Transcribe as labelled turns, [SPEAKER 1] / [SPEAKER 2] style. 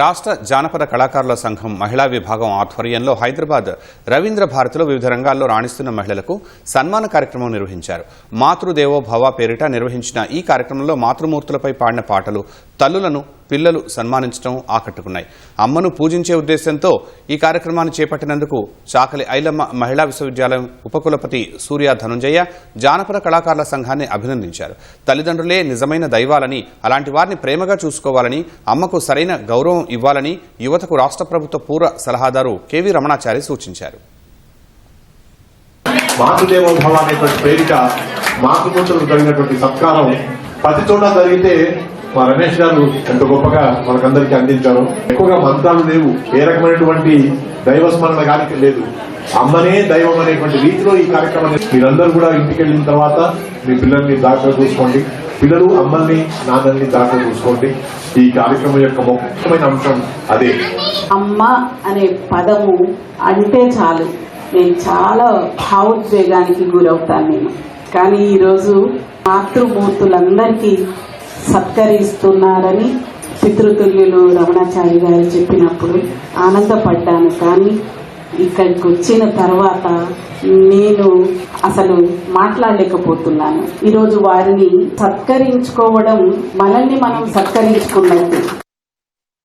[SPEAKER 1] రాష్ట్ర జానపద కళాకారుల సంఘం మహిళా విభాగం ఆధ్వర్యంలో హైదరాబాద్ రవీంద్ర భారతిలో వివిధ రంగాల్లో రాణిస్తున్న మహిళలకు సన్మాన కార్యక్రమం నిర్వహించారు. మాతృదేవో భవ పేరిట నిర్వహించిన ఈ కార్యక్రమంలో మాతృమూర్తులపై పాడిన పాటలు తల్లులను పిల్లలు సన్మానించడం ఆకట్టుకున్నాయి. అమ్మను పూజించే ఉద్దేశంతో ఈ కార్యక్రమాన్ని చేపట్టినందుకు చాకలి ఐలమ్మ మహిళా విశ్వవిద్యాలయం ఉపకులపతి సూర్య ధనుంజయ జానపద కళాకారుల సంఘాన్ని అభినందించారు. తల్లిదండ్రులే నిజమైన దైవాలని అలాంటి వారిని ప్రేమగా చూసుకోవాలని అమ్మకు సరైన గౌరవం ఇవ్వాలని యువతకు రాష్ట్ర ప్రభుత్వ పూర్వ సలహాదారు కెవి రమణాచారి సూచించారు.
[SPEAKER 2] మాతృదేవోభవ అనేటువంటి పేరిట మాతృమూర్తులకు జరిగినటువంటి సత్కారం ప్రతి చోట జరిగితే మా రమేష్ గారు ఎంత గొప్పగా మనకందరికీ అందించారు. ఎక్కువగా మంత్రాలు లేవు. ఏ రకమైనటువంటి దైవ స్మరణ కానీ లేదు. అమ్మనే దైవం అనేటువంటి రీతిలో ఈ కార్యక్రమాన్ని మీరందరూ కూడా ఇంటికి వెళ్ళిన తర్వాత మీ పిల్లల్ని జాగ్రత్త చూసుకోండి. పిల్లలు అమ్మల్ని నాన్నల్ని జాగ్రత్తగా చూసుకోండి. ఈ కార్యక్రమం యొక్క ముఖ్యమైన అంశం అదే.
[SPEAKER 3] అమ్మ అనే పదము అంటే చాలు. నేను చాలా భావోద్వేగానికి గురవుతాను నేను. కానీ ఈరోజు మాతృమూర్తులందరికీ సత్కరిస్తున్నారని పితృతుల్యులు రమణాచారి గారు చెప్పినప్పుడు ఆనందపడ్డాను. కానీ ఇక్కడికి వచ్చిన తర్వాత నేను అసలు మాట్లాడలేకపోతున్నాను. ఈరోజు వారిని సత్కరించుకోవడం మనల్ని మనం సత్కరించుకున్నట్టు.